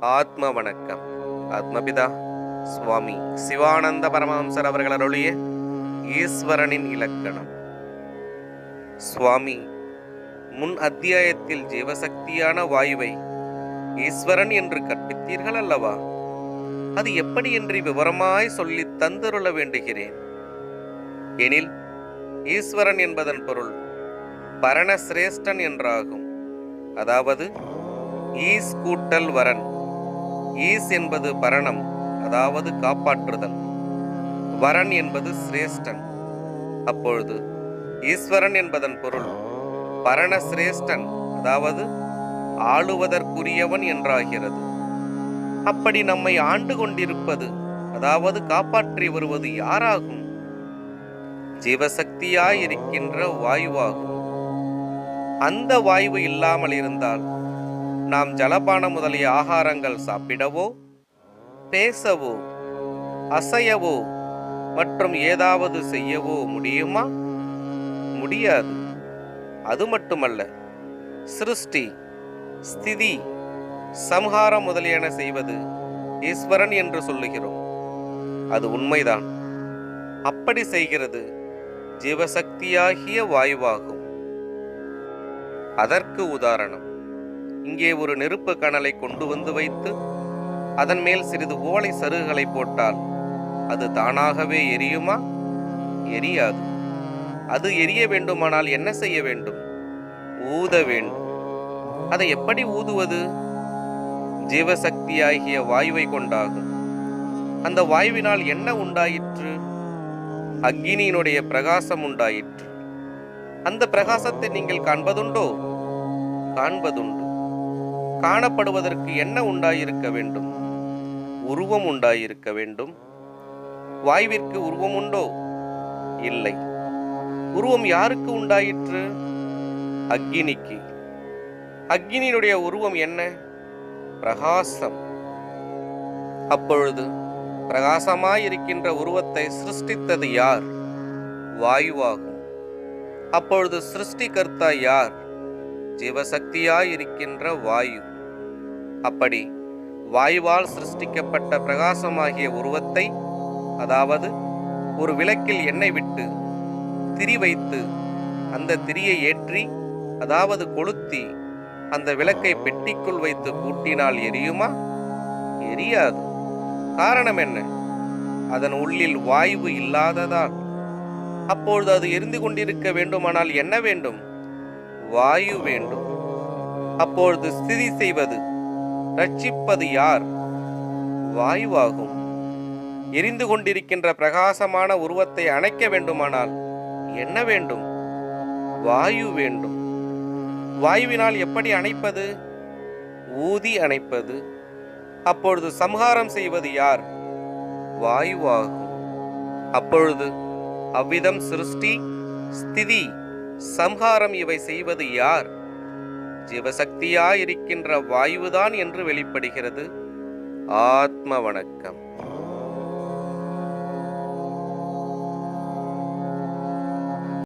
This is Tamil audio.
ஆத்ம வணக்கம் ஆத்மபிதா சுவாமி சிவானந்த பரமஹம்சர் அவர்கள் அருளிய ஈஸ்வரனின் இலக்கணம். சுவாமி முன் அத்தியாயத்தில் ஜீவசக்தியான வாயுவை ஈஸ்வரன் என்று கற்பித்தீர்கள் அல்லவா? அது எப்படி என்று விவரமாய் சொல்லி தந்தருள வேண்டுகிறேன். எனில் ஈஸ்வரன் என்பதன் பொருள் பரணசிரேஷ்டன் என்றாகும். அதாவது ஈஸ் கூட்டல் வரன். ஈஸ் என்பது பரணம் அதாவது காப்பாற்றுதல். வரன் என்பது சிரேஷ்டன். அப்பொழுது ஈஸ்வரன் என்பதன் பொருள் பரண சிரேஷ்டன் அதாவது ஆளுவதற்குரியவன் என்றாகிறது. அப்படி நம்மை ஆண்டு கொண்டிருப்பது அதாவது காப்பாற்றி வருவது யாராகும்? ஜீவசக்தியாய் இருக்கின்ற வாயுவாகும். அந்த வாயு இல்லாமல் இருந்தால் நாம் ஜலபானம் முதலிய ஆகாரங்கள் சாப்பிடவோ பேசவோ அசையவோ மற்றும் ஏதாவது செய்யவோ முடியுமா? முடியாது. அது மட்டுமல்ல சிருஷ்டி ஸ்திதி சம்ஹாரம் முதலியன செய்வது ஈஸ்வரன் என்று சொல்லுகிறோம். அது உண்மைதான். அப்படி செய்கிறது ஜீவசக்தியாகிய வாயுவாகும். அதற்கு உதாரணம். இங்கே ஒரு நெருப்பு கணலை கொண்டு வந்து வைத்து அதன் மேல் சிறிது ஓலை சருகுகளை போட்டால் அது தானாகவே எரியுமா? எரியாது. அது எரிய வேண்டுமானால் என்ன செய்ய வேண்டும்? ஊத வேண்டும். அதை எப்படி ஊதுவது? ஜீவசக்தியாகிய வாயுவை கொண்டாகும். அந்த வாயுவினால் என்ன உண்டாயிற்று? அக்னியினுடைய பிரகாசம் உண்டாயிற்று. அந்த பிரகாசத்தை நீங்கள் காண்பதுண்டோ? காண்பதுண்டு. காணப்படுவதற்கு என்ன உண்டாயிருக்க வேண்டும்? உருவம் உண்டாயிருக்க வேண்டும். வாயுவிற்கு உருவம் உண்டோ? இல்லை. உருவம் யாருக்கு உண்டாயிற்று? அக்னிக்கு. அக்னியினுடைய உருவம் என்ன? பிரகாசம். அப்பொழுது பிரகாசமாயிருக்கின்ற உருவத்தை சிருஷ்டித்தது யார்? வாயுவாகும். அப்பொழுது சிருஷ்டிகர்த்தா யார்? ஜீவசக்தியாயிருக்கின்ற வாயு. அப்படி வாயுவால் சிருஷ்டிக்கப்பட்ட பிரகாசமாகிய உருவத்தை அதாவது ஒரு விளக்கில் எண்ணெய் விட்டு திரி வைத்து அந்த திரியை ஏற்றி அதாவது கொளுத்தி அந்த விளக்கை பெட்டிக்குள் வைத்து பூட்டினால் எரியுமா? எரியாது. காரணம் என்ன? அதன் உள்ளில் வாயு இல்லாததால். அப்பொழுது அது எரிந்து கொண்டிருக்க வேண்டுமானால் என்ன வேண்டும்? வாயு வேண்டும். அப்பொழுது ஸ்திதி செய்வது ரட்சிப்பது யார்? வாயுவாகும். எரிந்து கொண்டிருக்கின்ற பிரகாசமான உருவத்தை அணைக்க வேண்டுமானால் என்ன வேண்டும்? வாயு வேண்டும். வாயுவினால் எப்படி அணைப்பது? ஊதி அணைப்பது. அப்பொழுது சம்ஹாரம் செய்வது யார்? வாயுவாகும். அப்பொழுது அவ்விதம் சிருஷ்டி ஸ்திதி சம்ஹாரம் இவை செய்வது யார்? ஜீவசக்தியாயிருக்கின்ற வாயுதான் என்று வெளிப்படுகிறது. ஆத்ம வணக்கம்.